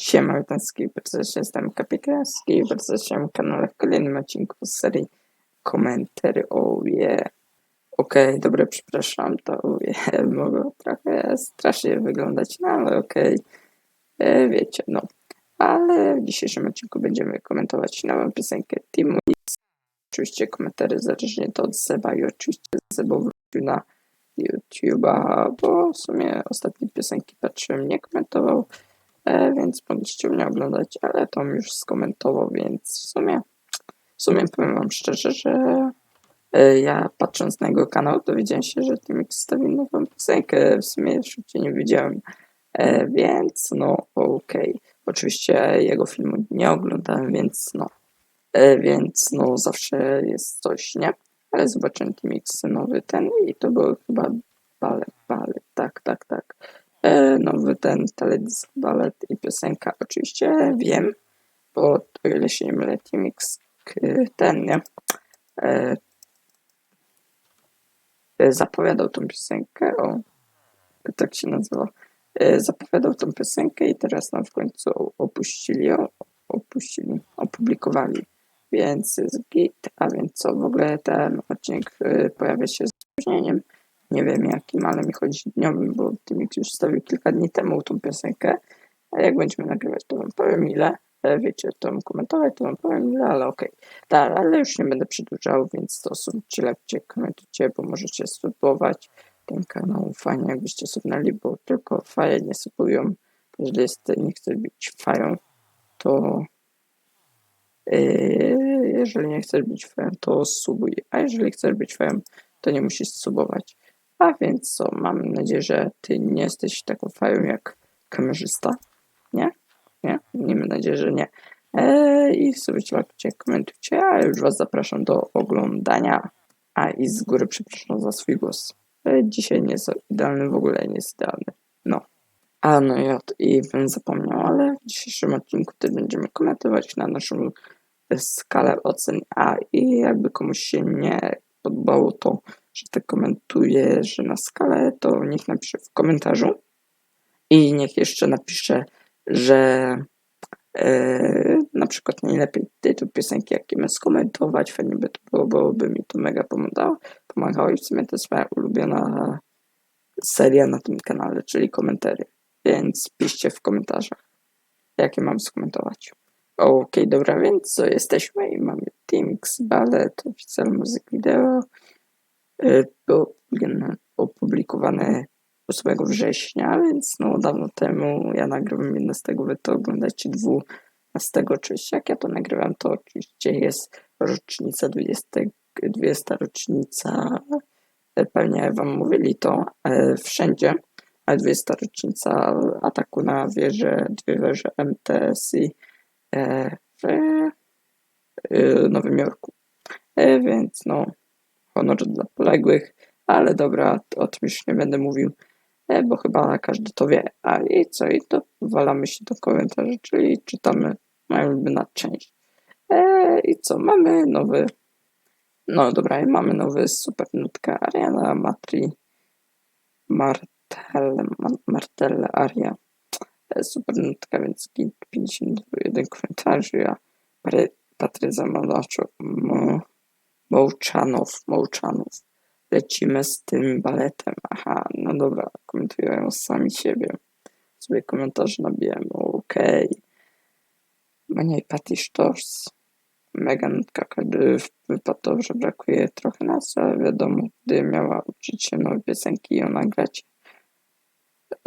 Siema, witam z jestem Kapitan Skipers, jestem na kanale w kolejnym odcinku z serii Komentary, oh yeah. Okej, dobra, przepraszam, to oh yeah, mogło trochę strasznie wyglądać, no ale okej, e, wiecie, no. Ale w dzisiejszym odcinku będziemy komentować nową piosenkę Teamu X. Oczywiście komentary zależnie to od Seba i oczywiście Seba wrócił na YouTube'a, bo w sumie ostatnie piosenki patrzyłem, nie komentował, więc mogliście mnie oglądać, ale to już skomentował, więc w sumie, w sumie powiem wam szczerze, że e, ja patrząc na jego kanał dowiedziałem się, że Timix wstawił nową piosenkę, w sumie szybciej nie widziałem, e, więc no okej. Okay. Oczywiście jego filmu nie oglądałem, więc no, e, więc no zawsze jest coś, nie? Ale zobaczyłem Timix nowy ten i to był chyba balet, balet, tak, tak, tak. E, nowy ten teledysk, balet i piosenka. Oczywiście wiem, bo o ile się nie mylę, Timix ten, nie? E, e, zapowiadał tą piosenkę, o, tak się nazywa. Zapowiadał tą piosenkę i teraz nam w końcu opuścili ją, opuścili, opublikowali. Więc jest git, a więc co, w ogóle ten odcinek pojawia się z opóźnieniem. Nie wiem jakim, ale mi chodzi dniowym, bo Timix już stawił kilka dni temu tą piosenkę. A jak będziemy nagrywać, to wam powiem ile. E, wiecie, to wam komentować, to wam powiem ile, ale okej. Okay. Ale już nie będę przedłużał, więc to subcie, lepcie, komentujcie, bo możecie spróbować ten kanał. Fajnie jakbyście subnęli, bo tylko faje nie subują. Jeżeli jest, nie chce być fają, to Yy, jeżeli nie chcesz być fajem, to subuj, a jeżeli chcesz być fajem, to nie musisz subować. A więc co, mam nadzieję, że ty nie jesteś taką fają jak kamerzysta. Nie? Nie? Miejmy nadzieję, że nie. Eee, I sobie łapcie, komentujcie, a już was zapraszam do oglądania. A i z góry przepraszam za swój głos. Eee, dzisiaj nie jest idealny, w ogóle nie jest idealny. No. A no i, i bym zapomniał, ale w dzisiejszym odcinku też będziemy komentować na naszą skalę ocen A i jakby komuś się nie podobało to, że tak komentuje, że na skalę, to niech napisze w komentarzu i niech jeszcze napisze, że e, na przykład najlepiej tytuł piosenki, jaki ma skomentować, fajnie by to było, bo by mi to mega pomagało, pomagało i w sumie to jest moja ulubiona seria na tym kanale, czyli komentary, więc piszcie w komentarzach, jakie mam skomentować. Okej, okay, dobra, więc co, jesteśmy i mamy Teamix Ballet, oficjalny muzyk wideo. Było e, opublikowane 8 września, więc no dawno temu ja nagrywam 11, wy to oglądacie 12 oczywiście. Jak ja to nagrywam, to oczywiście jest rocznica 20, 20 rocznica, e, pewnie wam mówili to e, wszędzie, ale 20 rocznica ataku na wieżę, dwie wieże MTSI E, w e, Nowym Jorku. E, więc no, honor dla poległych, ale dobra, o tym już nie będę mówił, bo chyba każdy to wie. A i co? I to walamy się do komentarzy, czyli czytamy moją ulubioną część. I co? Mamy nowy, no dobra, mamy nowy super nutka Ariana Matri Martel, Martel Aria super nutka, więc 51 komentarzy, a Patryza Malaczo, Mołczanów, Mołczanów. Lecimy z tym baletem. Aha, no dobra, komentują sami siebie. Sobie komentarze nabijam, okej. Okay. Mnie Patty Sztos. Mega nutka, kiedy wypadł dobrze, brakuje trochę nas, ale wiadomo, gdy miała uczyć się nowe piosenki i ją nagrać.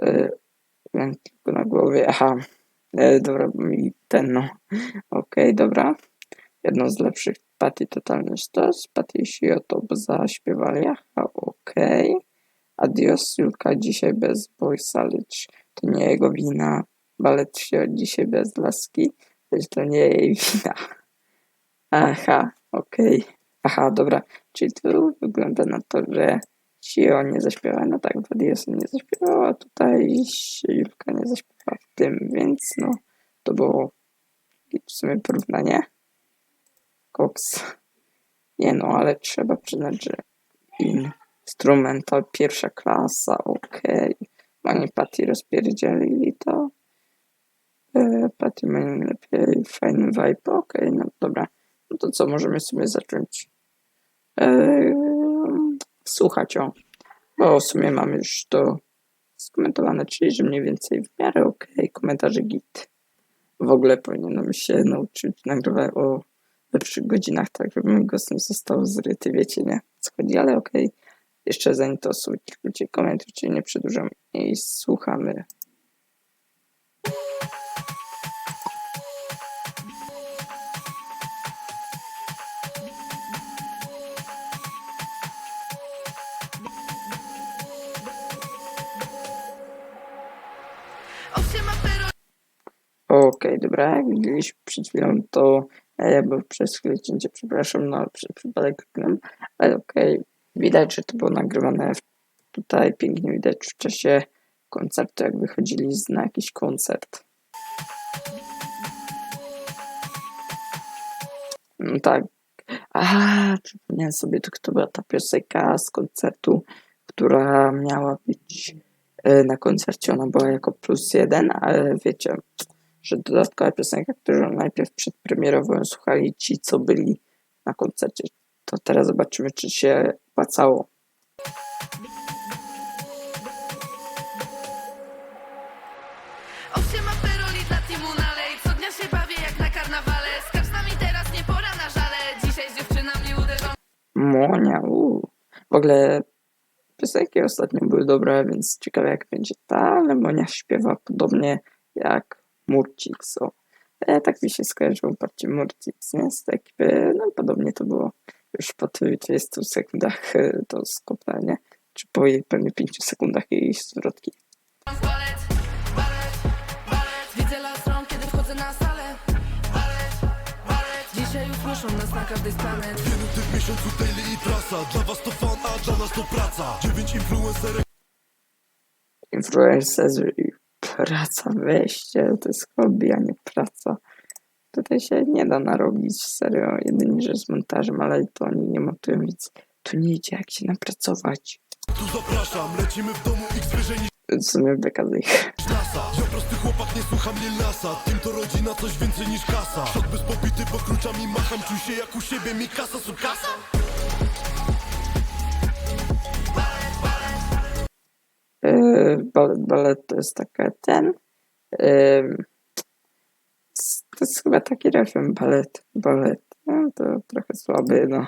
Yy, Miałem tylko na głowie. Aha. E, dobra, mi ten no. Okej, okay, dobra. Jedno z lepszych Patty Totalny Sztos. Patty i Shioto zaśpiewali. Aha, okej. Okay. Adios Julka dzisiaj bez Boysa, lecz to nie jego wina. Balet się dzisiaj bez laski, lecz to nie jej wina. Aha, okej. Okay. Aha, dobra. Czyli to wygląda na to, że Sio nie zaśpiewa, no tak, Wadiesa nie zaśpiewała, tutaj Julka nie zaśpiewa w tym, więc no, to było w sumie porównanie. Cox. Nie no, ale trzeba przyznać, że instrumental pierwsza klasa, okej. Okay. Mani Patty rozpierdzielili to. E, Patty ma najlepiej fajny vibe. Okej, no dobra. No to co, możemy sobie zacząć e, słuchać o. Bo w sumie mam już to skomentowane, czyli że mniej więcej w miarę okej, komentarze git. W ogóle powinienem się nauczyć nagrywać o lepszych godzinach, tak żeby mój głos nie został zryty, wiecie, nie? Co chodzi, ale okej. Jeszcze zanim to subskrybujcie, komentujcie, nie przedłużam i słuchamy. Okej, dobra, jak widzieliśmy przed chwilą, to e, bo przez chwilę przepraszam, no przez przypadek ale okej, widać, że to było nagrywane tutaj, pięknie widać w czasie koncertu, jak wychodzili na jakiś koncert. No tak, a przypomniałem sobie, to, to była ta piosenka z koncertu, która miała być e, na koncercie, ona była jako plus jeden, ale wiecie, że dodatkowa piosenka, którą najpierw przedpremierowo ją słuchali ci, co byli na koncercie. To teraz zobaczymy, czy się opłacało. Monia, uuu. W ogóle piosenki ostatnio były dobre, więc ciekawe jak będzie ta, ale Monia śpiewa podobnie jak Murcix. O. E, tak mi się skojarzyło bardziej Murcix, nie? Z ekipy, no podobnie to było już po tych 20 sekundach e, to skopanie, czy po jej pewnie 5 sekundach jej zwrotki. muszą nas na każdej z planet Minuty w miesiącu daily i trasa Dla was to fan, a dla nas to praca Dziewięć influencerek influencerzy praca, weźcie, to jest hobby, a nie praca. Tutaj się nie da narobić, serio, jedynie, że z montażem, ale to oni nie montują, więc tu nie idzie jak się napracować. Tu zapraszam, lecimy w domu x wyżej niż W sumie beka z ich. NASA Ja prosty chłopak, nie słucham Lil Nasa Tym to rodzina, coś więcej niż kasa Szok bez popity, bo kluczami macham Czuj się jak u siebie, mi kasa, su balet, balet to jest taka ten... To jest chyba taki refren, balet, balet. No, to trochę słaby, no.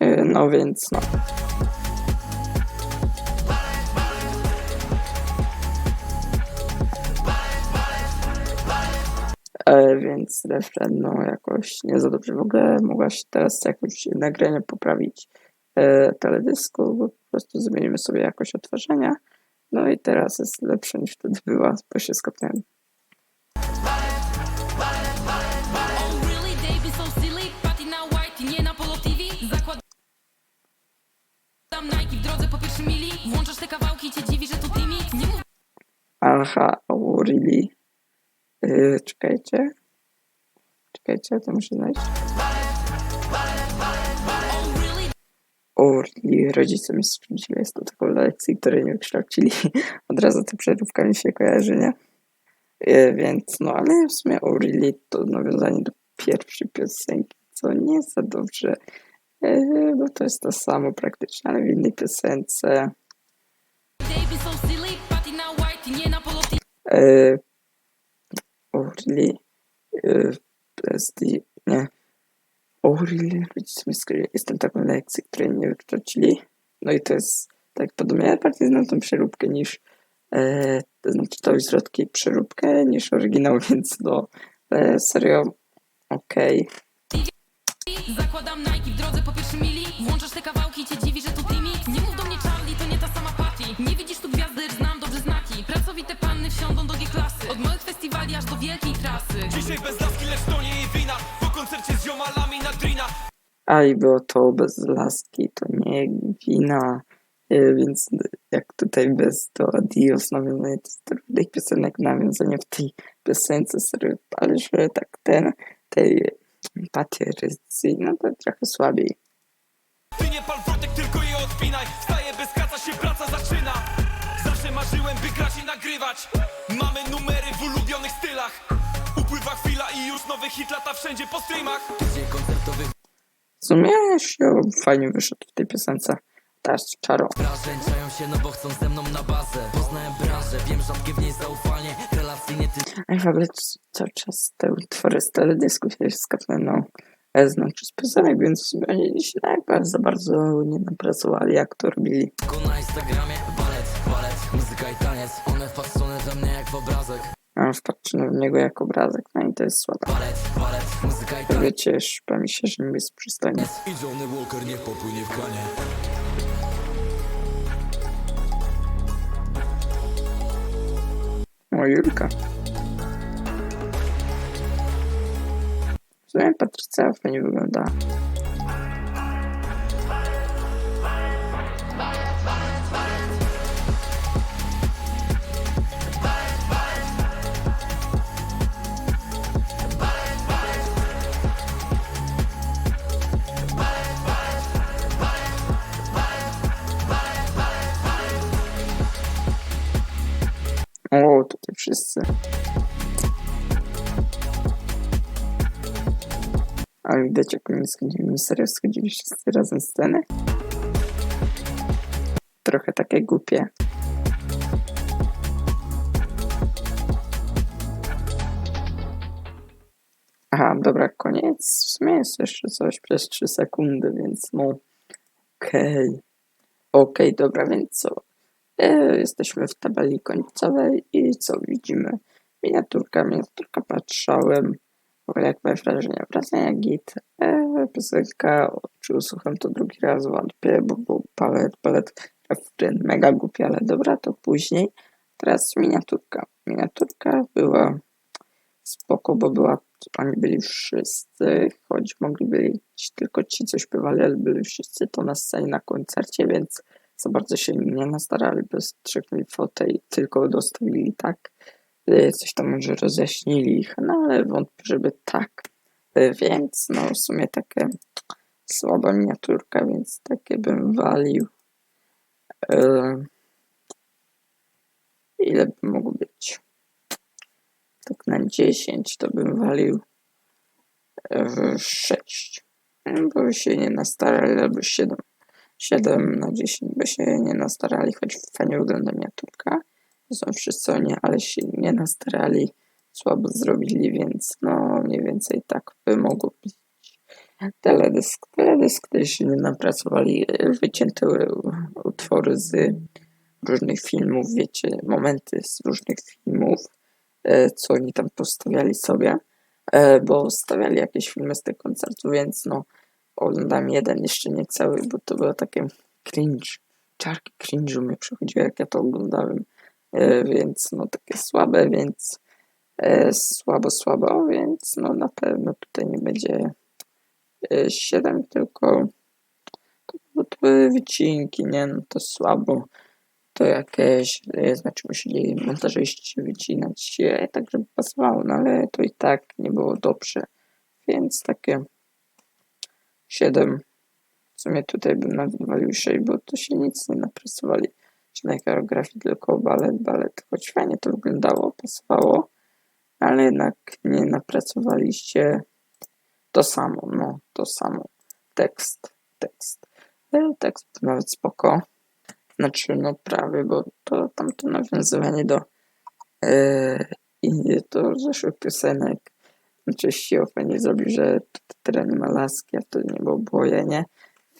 Yy, no więc no. E, więc refren no jakoś nie za dobrze. W ogóle mogłaś teraz jakoś nagranie poprawić e, teledysku, bo po prostu zmienimy sobie jakość odtwarzania. No i teraz jest lepsze niż wtedy była, bo się mów Aha, oh really? E, czekajcie. Czekajcie, to muszę znaleźć. O, really, rodzice mi sprawdzili, jest to taką lekcję, której nie wykształcili. Od razu to przeróbkami się kojarzy, nie? E, więc no, ale w sumie o, really to nawiązanie do pierwszej piosenki, co nie za dobrze, e, bo to jest to samo praktycznie, ale w innej piosence. They be so silly Patty na white, nie na Polo TV o, really, e, PSD, nie. O, really, rodzice mi skryli, jestem taką lekcję, której nie wykształcili. No i to jest tak podobnie, ale bardziej znam tą przeróbkę niż, e, to znaczy tą zwrotkę i przeróbkę niż oryginał, więc no, e, serio, okej. Zakładam Nike w drodze po pierwszym mili. Włączasz te kawałki, cię dziwi, że to Timmy Nie mów do mnie Charlie, to nie ta sama Patty. Nie widzisz tu gwiazdy, znam dobrze znaki. Pracowite panny wsiądą do G-klasy. Od małych festiwali aż do wielkiej trasy. Dzisiaj bez laski, lecz to nie A i było to bez laski, to nie wina, e, więc jak tutaj bez to adios nawiązanie do starych piosenek, nawiązanie w tej piosence, serio, ale że tak ten, tej patrycji, no to trochę słabiej. Ty nie pal wrotek, tylko je odpinaj. Staję bez kaca, się praca zaczyna. Zawsze marzyłem, by grać i nagrywać. Mamy numery w ulubionych stylach. Nowy hit lata wszędzie po streamach W sumie się fajnie wyszedł w tej piosence. Teraz czaro. Się, no bo chcą ze mną na bazę Poznałem branżę, wiem w niej zaufanie Relacje nie tylko A i w ogóle cały czas te utwory z teledysku się skapnęną e, znaczy z piosenek, więc w sumie oni się tak za bardzo nie napracowali, jak to robili. na Instagramie Balet, balet, muzyka i taniec One mnie jak w A wpatrzony w niego jak obrazek, no i to jest słabe. Wiecie, szpa mi się, że nie jest przystojny. O, Julka. W sumie Patrycja fajnie wygląda. O, tutaj wszyscy. Ale widać, jak oni schodzili, serio schodzili wszyscy razem z sceny. Trochę takie głupie. Aha, dobra, koniec. W sumie jest jeszcze coś przez 3 sekundy, więc no. Okej. Okej, dobra, więc co? E, jesteśmy w tabeli końcowej i co widzimy? Miniaturka, miniaturka patrzałem. W ogóle jak moje wrażenia? Wrażenia git. E, piosenka, czy usłucham to drugi raz, wątpię, bo był palet, palet, refren, mega głupi, ale dobra, to później. Teraz miniaturka. Miniaturka była spoko, bo była, oni byli wszyscy, choć mogli być tylko ci, co śpiewali, ale byli wszyscy to na scenie, na koncercie, więc za bardzo się nie nastarali, dostrzegli fotę i tylko dostawili tak. Y, Coś tam może rozjaśnili ich, no ale wątpię, żeby tak. Y, Więc no w sumie takie słaba miniaturka, więc takie bym walił. Y, Ile by mogło być? Tak na 10 to bym walił 6. Bo się nie nastarali, albo 7. 7 na 10 by się nie nastarali, choć fajnie wygląda miniaturka. Są wszyscy oni, ale się nie nastarali, słabo zrobili, więc no mniej więcej tak by mogło być. Teledysk, teledysk też nie napracowali, wycięte utwory z różnych filmów, wiecie, momenty z różnych filmów, e, co oni tam postawiali sobie, e, bo stawiali jakieś filmy z tych koncertów, więc no oglądam jeden, jeszcze nie cały, bo to było takie cringe. Czarki cringe'u mnie przechodziły, jak ja to oglądałem. E, więc no takie słabe, więc e, słabo, słabo, więc no na pewno tutaj nie będzie e, 7, tylko to, były wycinki, nie? No to słabo. To jakieś, e, znaczy musieli montażyści wycinać, e, tak żeby pasowało, no ale to i tak nie było dobrze. Więc takie 7. W sumie tutaj bym nawet walił 6, bo to się nic nie napracowali. Czy na choreografii tylko balet, balet. Choć fajnie to wyglądało, pasowało, ale jednak nie napracowaliście to samo, no, to samo. Tekst, tekst. E, Tekst nawet spoko. Znaczy, no prawie, bo to tamto nawiązywanie do i do zeszłych piosenek. Znaczy, Sio fajnie zrobił, że teren ma laski, a wtedy nie było boje, nie?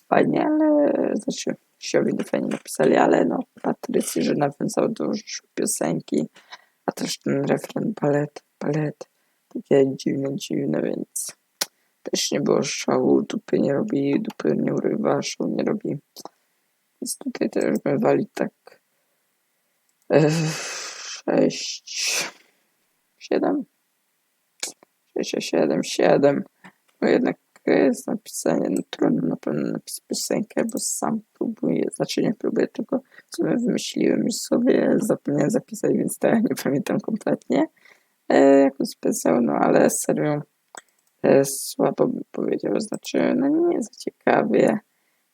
Fajnie, ale znaczy Siowi to fajnie napisali, ale no Patrycji, że nawiązał zeszłej piosenki, a też ten refren palet, palet, takie dziwne, dziwne, więc też nie było szału, dupy nie robi, dupy nie urywa, szału nie robi. Więc tutaj też bym wali tak e, sześć, siedem, sześć, siedem, siedem. No jednak jest napisanie, no trudno na pewno napisać piosenkę, bo sam próbuję, znaczy nie próbuję, tylko sobie wymyśliłem już sobie, zapomniałem zapisać, więc teraz nie pamiętam kompletnie e, specjalną, no ale serio e, słabo bym powiedział, znaczy no nie za ciekawie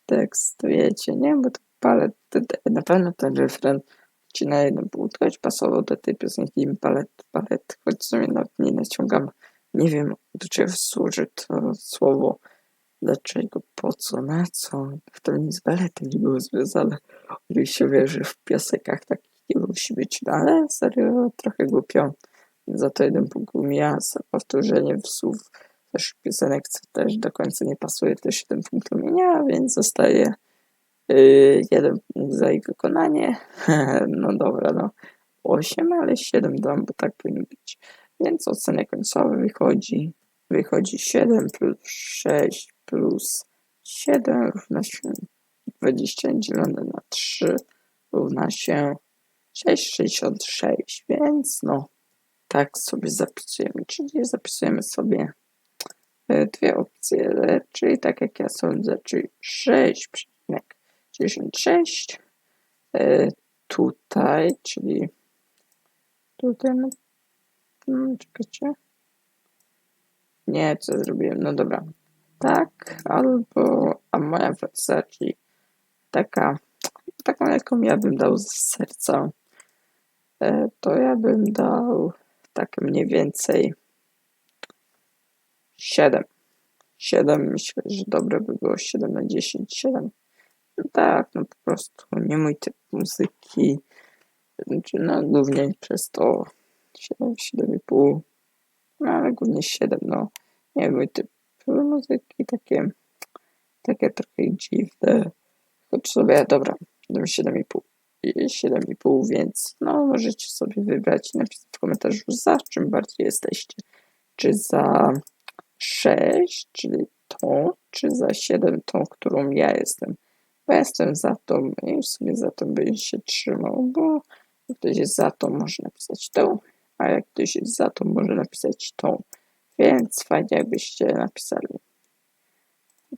tekst, wiecie, nie, bo to palet, na pewno ten refren ci na jedną choć pasował do tej piosenki palet, palet, choć w sumie nawet nie naciągam, nie wiem do czego służy to słowo, dlaczego, po co, na co. To nic z baletem nie było związane. Oczywiście wie, że w piosenkach takich nie musi być, no ale serio trochę głupio. Za to jeden punkt u mnie, a za powtórzenie słów też piosenek, co też do końca nie pasuje, też jeden punkt u mnie, więc zostaje yy, jeden punkt za ich wykonanie. no dobra, no 8, ale 7 dam, bo tak powinno być. Więc ocena końcowa wychodzi, wychodzi 7 plus 6 plus 7 równa się 20 dzielone na 3 równa się 6,66, więc no tak sobie zapisujemy, czyli zapisujemy sobie e, dwie opcje, czyli tak jak ja sądzę, czyli 6,96 e, tutaj, czyli tutaj, no czekajcie, nie, co zrobiłem, no dobra, tak, albo, a moja wersja, czyli taka, taką jaką ja bym dał z serca, e, to ja bym dał tak mniej więcej 7. 7 myślę, że dobre by było 7 na 10, 7. No tak, no po prostu nie mój typ muzyki. Znaczy, no głównie przez to 7, 7,5. No ale głównie 7, no. Nie mój typ muzyki, takie, takie trochę dziwne. Choć sobie, dobra, 7,5 i 7,5, więc no możecie sobie wybrać i napisać w komentarzu za czym bardziej jesteście. Czy za 6, czyli tą, czy za 7, tą, którą ja jestem. Bo ja jestem za tą i w sumie za tą bym się trzymał, bo ktoś jest za tą, może napisać tą, a jak ktoś jest za tą, może napisać tą. Więc fajnie jakbyście napisali.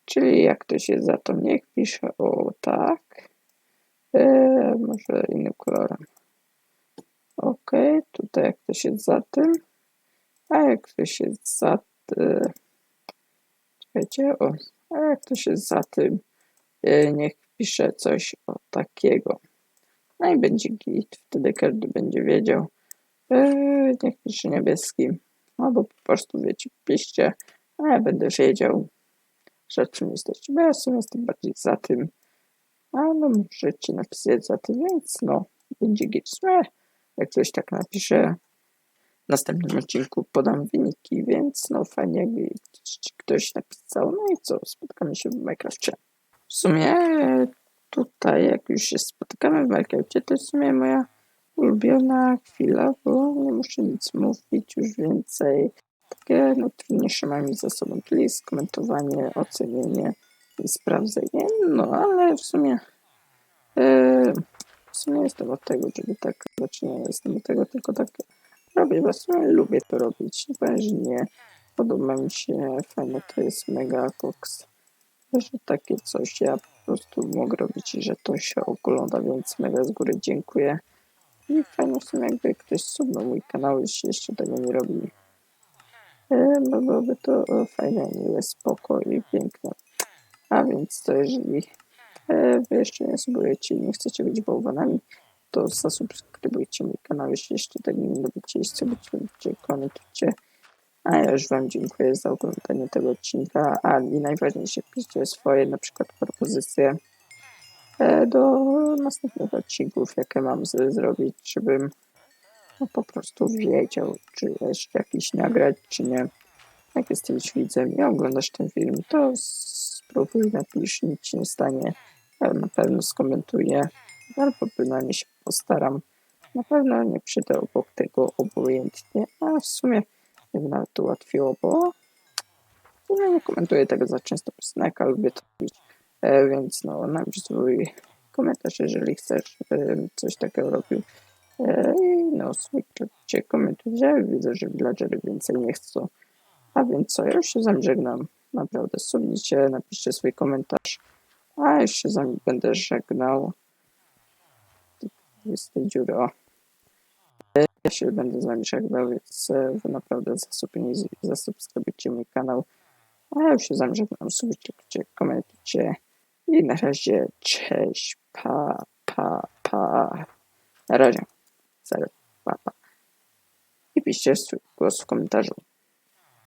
Czyli jak ktoś jest za tą, niech pisze o tak. Eee, może innym kolorem. Ok, tutaj jak ktoś jest za tym, a jak ktoś jest za tym, czekajcie, o, a jak ktoś jest za tym, e, niech pisze coś o takiego. No i będzie git, wtedy każdy będzie wiedział. Eee, niech pisze niebieskim, albo po prostu wiecie, piszcie, a ja będę wiedział, że czym jesteście, ja w sumie jestem bardziej za tym, a no możecie napisać za tym, więc no, będzie git. Jak ktoś tak napisze, w następnym odcinku podam wyniki, więc no fajnie jakby ktoś napisał. No i co, spotkamy się w Minecrafcie. W sumie tutaj, jak już się spotykamy w Minecrafcie, to jest w sumie moja ulubiona chwila, bo nie muszę nic mówić już więcej. Takie no, trudniejsze mam za sobą, czyli skomentowanie, ocenienie i sprawdzenie. No ale w sumie e, w sumie jestem od tego, żeby tak, znaczy nie jestem od tego, tylko tak robię, bo w sumie lubię to robić. Nie powiem, że nie. Podoba mi się, fajne to jest mega koks, że takie coś ja po prostu mogę robić i że to się ogląda, więc mega z góry dziękuję. I fajnie w sumie jakby ktoś subnął mój kanał, jeśli jeszcze tego nie robi. E, bo byłoby to e, fajne, miłe, spoko i piękne. A więc to jeżeli e, wy jeszcze nie subujecie i nie chcecie być bałwanami, to zasubskrybujcie mój kanał, jeśli jeszcze tego nie robicie i subskrybujcie, komentujcie. A ja już wam dziękuję za oglądanie tego odcinka, a i najważniejsze piszcie swoje na przykład propozycje do następnych odcinków, jakie mam z, zrobić, żebym no, po prostu wiedział, czy jeszcze jakiś nagrać, czy nie. Jak jesteś widzem i oglądasz ten film, to spróbuj, napisz, nic nie stanie. Ja na pewno skomentuję, albo bynajmniej się postaram. Na pewno nie przyjdę obok tego obojętnie, a w sumie nawet to ułatwiło, bo no, nie komentuję tego za często piosenek, a lubię to robić. E, więc no, napisz swój komentarz, jeżeli chcesz, żebym coś takiego robił. E, I no, słuchajcie, komentujcie. Widzę, że villagery więcej nie chcą. A więc co, ja już się z wami żegnam. Naprawdę, subnijcie, napiszcie swój komentarz. A już się z będę żegnał. Jest tej dziury. E, Ja się będę z wami żegnał, więc e, wy naprawdę zasubskrybujcie mój kanał. A ja już się z wami żegnam. Subskrybujcie, komentujcie. I na razie, cześć, pa, pa, pa. Na razie. Serio, pa, pa. I piszcie swój głos w komentarzu.